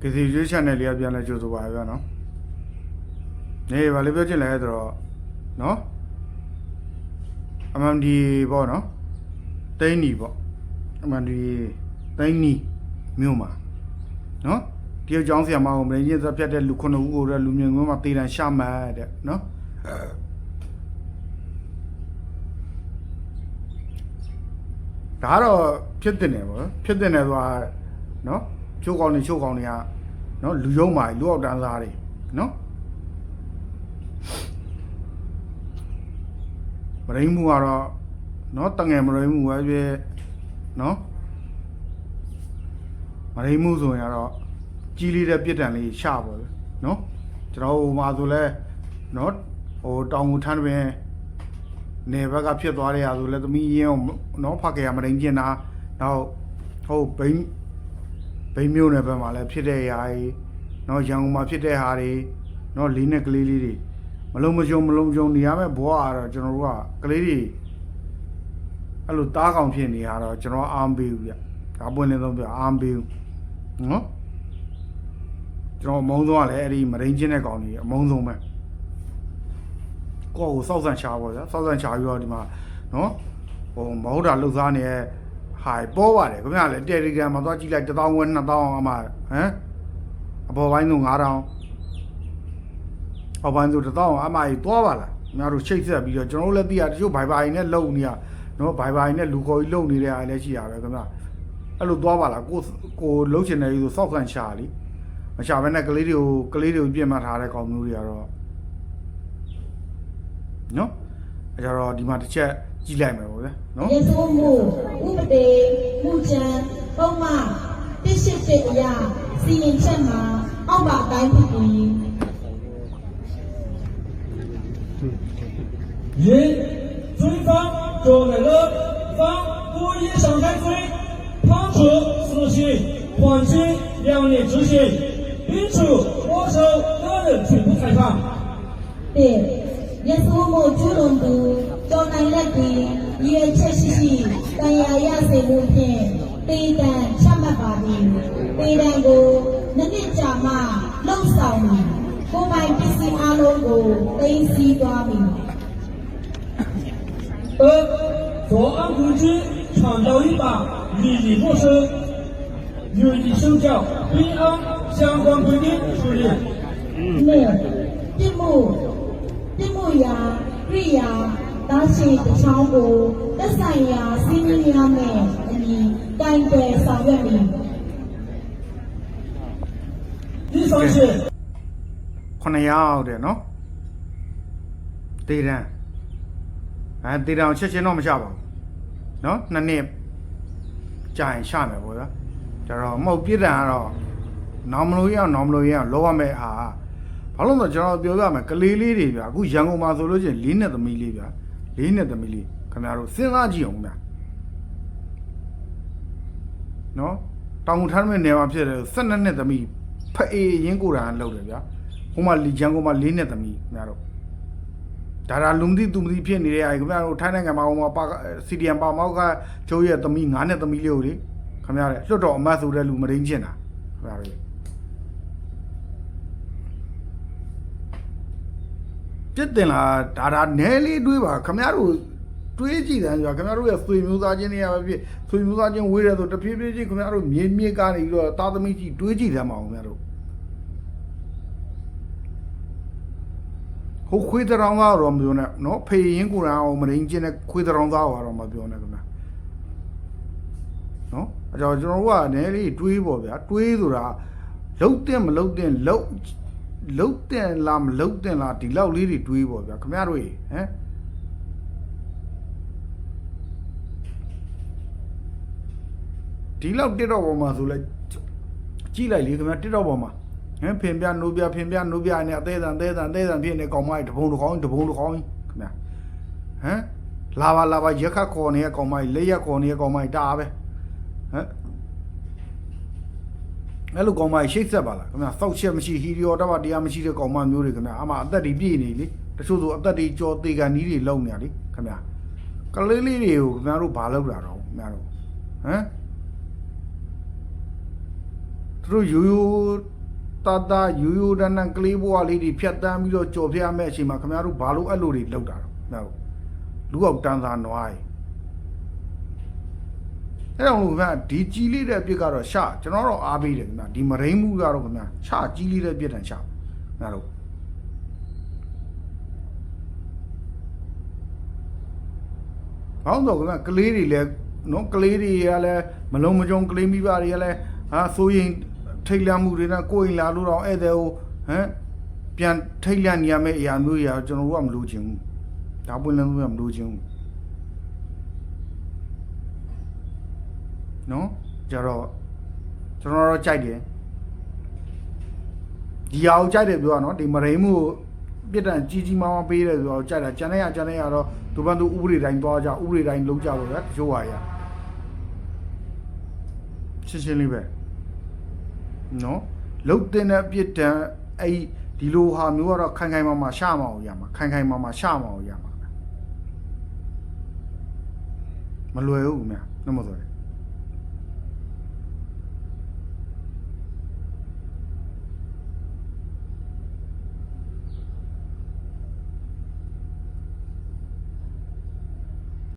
ကစီရွေး channel လေးကပြန်လဲကြိုဆိုပါဗျာနော်နေဘာလေးပြောချင်လဲဆိုတော့နော်အမှန်ဒီပေါ့နော်တိန်းနီပေါ့အမှန်ဒီတိန်းနီမြို့မှာနော်တရုတ်ကျောင်းဆရာမကိုမင်းကြီးသက်ဖြတ်တဲ့လူခုနှစ်ဦးကိုတော့လူမြင်ကွင်းမှာတေတံရှာမှတ်တဲ့နော်ဒါကတော့ဖြစ်တင်တယ်ပေါ့နော်ဖြစ်တင်တယ်ဆိုတာနော် ချိုးကောင်းနေချိုးကောင်းနေကနော်လူယုံမာလူအောက်တန်းသားတွေနော်မရင်းမှုကတော့နော်တငယ်မရင်းမှုပဲပြည့်နော်မရင်းမှုဆိုရင်ကတော့ကြီးလေးတဲ့ပြစ်ဒဏ်လေးရှာပါပဲနော်ကျွန်တော်ဟိုမှာဆိုလဲနော်ဟိုတောင်ငူထမ်းတွင်နေဘက်ကဖြစ်သွားတဲ့ဟာဆိုလဲသမီးရင်းအောင်နော်ဖခင်ကမရင်းကျင်တာနောက်ဟုတ်ဘိန်း ဘိန်းမျိုးနယ်ဘက်မှာလည်းဖြစ်တဲ့ຢာကြီးနော်ရန်ကုန်မှာဖြစ်တဲ့ဟာတွေနော်လေးနဲ့ကလေးလေးတွေမလုံးမကြုံမလုံးကြုံနေရမယ့်ဘဝကတော့ကျွန်တော်တို့ကကလေးတွေအဲ့လိုတားကောင်ဖြစ်နေရတော့ကျွန်တော်အားမပေးဘူးဗျဒါပွင့်လင်းဆုံးပြအားမပေးဘူးနော်ကျွန်တော်အမုန်းဆုံးကလည်းအဲ့ဒီမရင်းချင်းတဲ့ကောင်ကြီးအမုန်းဆုံးပဲကိုယ့်ကိုစောက်ဆန်ချာပါဗျာစောက်ဆန်ချာပြီးတော့ဒီမှာနော်ဟိုမဟုတ်တာလှုပ်ရှားနေတဲ့ ဟာပေါ်ပါတယ်ခင်ဗျာလေတယ်လီဂရမ်မှာသွားကြည့်လိုက်1000ဝန်း2000အမှဟမ်အပေါ်ပိုင်းဆို9000အောက်ပိုင်းဆို1000အမှကြီးသွားပါလားခင်ဗျားတို့ချိတ်ဆက်ပြီးတော့ကျွန်တော်တို့လည်းသိရတချို့ဘိုင်ဘိုင်နဲ့လုံနေရနော်ဘိုင်ဘိုင်နဲ့လူခေါ်ကြီးလုံနေတဲ့အားလည်းရှိရပဲခင်ဗျာအဲ့လိုသွားပါလားကိုကိုလှုပ်ချင်တယ်ဆိုစောက်ဆန်ချာလीမချဘဲနဲ့ကလေးတွေကိုကလေးတွေကိုပြင်မှတ်ထားတဲ့ကောင်မျိုးတွေကတော့နော်အဲကြတော့ဒီမှာတစ်ချက် ကြည့်လိုက်မယ်ပေါ့ဗျာနော် ရေဆိုးမှုဥပဒေမှုချံပုံမှန်တိရှိတဲ့အရာစီရင်ချက်မှာအောက်ပါအတိုင်းဖြစ်ပြီး 因追方做那个方故意伤害罪，判处死刑、缓刑两年执行，并处没收个人全部财产。 တဲ့ရေဆိုးမှုကျူးလွန်သူ ကျော်နိုင်လက်ပြီးရည်ချက်ရှိရှိတန်ရာရစေမှုဖြင့်တေတံချမှတ်ပါသည်တေတံကိုနှစ်နှစ်ကြာမှလှုပ်ဆောင်မည်ကိုယ်ပိုင်ပစ္စည်းအလုံးကိုသိမ်းဆည်းသွားမည် 二，作案工具传导一把，立即没收，予以手脚，并按相关规定处理。 နှစ်ပြစ်မှုပြစ်မှုရာပြိယာ တားရှိတစ်ချောင်းကိုသက်ဆိုင်ရာစီမံများနဲ့အညီတိုင်ပယ်ဆောင်ရွက်မည်ဒီဆောင်ရှင်900ရောက်တယ်နော်တေးတန်းအဲတေးတန်းချက်ချင်းတော့မချပါဘူးနော်နှစ်နှစ်ကြာရင်ချမယ်ပေါ့ဗျာဒါတော့မဟုတ်ပြည်တန်ကတော့နောင်မလို့ရအောင်နောင်မလို့ရအောင်လောရမယ်ဟာဘာလို့လဲဆိုတော့ကျွန်တော်ပြောပြမယ်ကလေးလေးတွေဗျာအခုရန်ကုန်မှာဆိုလို့ချင်းလေးနဲ့သမီးလေးဗျာ လေးနှစ်သမီးလေးခင်ဗျားတို့စဉ်းစားကြည့်အောင်ဗျာနော်တောင်ထမ်းမဲ့နေမှာဖြစ်တယ်12နှစ်သမီးဖအေးရင်းကိုယ်တိုင်လောက်တယ်ဗျာဟိုမှာလီရန်ကုန်မှာလေးနှစ်သမီးခင်ဗျားတို့ဒါဒါလူမသိသူမသိဖြစ်နေတဲ့အားခင်ဗျားတို့ထိုင်းနိုင်ငံမှာဟိုမှာပါစီဒီယမ်ပါမောက်ကကျိုးရဲ့သမီး9နှစ်သမီးလေးကိုလေခင်ဗျားတဲ့လွတ်တော်အမတ်ဆိုတဲ့လူမရင်းကျင်တာခင်ဗျားတို့ ပြစ်တင်လာဒါဒါနဲလေးတွေးပါခင်ဗျားတို့တွေးကြည့်တယ်ဆိုတော့ခင်ဗျားတို့ရဲ့ဆွေမျိုးသားချင်းတွေကပဲဖြစ်ဆွေမျိုးသားချင်းဝေးတယ်ဆိုတဖြည်းဖြည်းချင်းခင်ဗျားတို့မြေမြေကနေပြီးတော့သားသမီးကြီးတွေးကြည့်တယ်မအောင်ခင်ဗျားတို့ဟိုခွေးတရောင်းသားတော့မပြောနဲ့နော်ဖေရင်ကိုယ်တိုင်အောင်မရင်းချင်းတဲ့ခွေးတရောင်းသားကတော့မပြောနဲ့ခင်ဗျာနော်အဲကြောင့်ကျွန်တော်တို့ကနည်းလေးတွေးပေါ့ဗျာတွေးဆိုတာလှုပ်တဲ့မလှုပ်တဲ့လှုပ် လှုပ်တဲ့လားမလှုပ်တဲ့လားဒီလောက်လေးတွေတွေးပေါ့ဗျာခင်ဗျားတို့ဟမ်ဒီလောက်တက်တော့ပေါ်မှာဆိုလဲကြည့်လိုက်လေခင်ဗျာတက်တော့ပေါ်မှာဟမ်ဖင်ပြနိုးပြဖင်ပြနိုးပြနဲ့အသေးစံသေးစံသေးစံဖြစ်နေကောင်မကြီးတပုံတစ်ကောင်တပုံတစ်ကောင်ခင်ဗျာဟမ်လာပါလာပါရက်ခတ်ခေါ်နေတဲ့ကောင်မကြီးလက်ရက်ခေါ်နေတဲ့ကောင်မကြီးတာပဲဟမ် အဲ့လိုကောင်မကြီးရှိတ်ဆက်ပါလားခင်ဗျာစောက်ချက်မရှိဟီရီယောတော့တရားမရှိတဲ့ကောင်မမျိုးတွေခင်ဗျာအမှအသက်တွေပြည့်နေလေတချို့ဆိုအသက်တွေကြော်သေးကန်နီးတွေလုံနေရလေခင်ဗျာကလေးလေးတွေကိုခင်ဗျားတို့ဘာလုပ်တာတော့ခင်ဗျားတို့ဟမ်သူတို့ရိုးရိုးတတရိုးရိုးတန်းတန်းကလေးဘွားလေးတွေဖြတ်တန်းပြီးတော့ကြော်ပြမဲ့အချိန်မှာခင်ဗျားတို့ဘာလို့အဲ့လိုတွေလောက်တာတော့ခင်ဗျားတို့လူအောင်တန်းသာနွားရေ အဲ့တော့လို့ခင်ဗျာဒီကြီးလေးတဲ့အပြစ်ကတော့ရှကျွန်တော်တော့အားပေးတယ်ခင်ဗျာဒီမရိမှုကတော့ခင်ဗျာရှကြီးလေးတဲ့အပြစ်တန်ရှခင်ဗျားတို့ဘောင်းတော့ခင်ဗျာကလေးတွေလည်းနော်ကလေးတွေကလည်းမလုံးမကြုံကလေးမိဘတွေကလည်းဟာဆိုရင်ထိတ်လန့်မှုတွေနဲ့ကိုယ်ရင်လာလို့တော့ဧည့်သည်ဟိုဟမ်ပြန်ထိတ်လန့်နေရမယ့်အရာမျိုးတွေကတော့ကျွန်တော်တို့ကမလိုချင်ဘူးဒါပွင့်လင်းလို့ကမလိုချင်ဘူး နော်ကြတော့ကျွန်တော်တော့ကြိုက်တယ်ဒီဟာကိုကြိုက်တယ်ပြောရနော်ဒီမရိမှုကိုပြစ်ဒဏ်ကြီးကြီးမားမားပေးတယ်ဆိုတော့ကြိုက်တာကျန်တဲ့ရကျန်တဲ့ရတော့သူဘန်သူဥပဒေတိုင်းသွားကြဥပဒေတိုင်းလုံးကြလို့ပဲတချို့ဟာရရှင်းရှင်းလေးပဲနော်လုတ်တင်တဲ့ပြစ်ဒဏ်အဲ့ဒီလိုဟာမျိုးကတော့ခိုင်ခိုင်မာမာရှမအောင်ရမှာခိုင်ခိုင်မာမာရှမအောင်ရမှာမလွယ်ဘူးခင်ဗျာနှမဆိုရယ်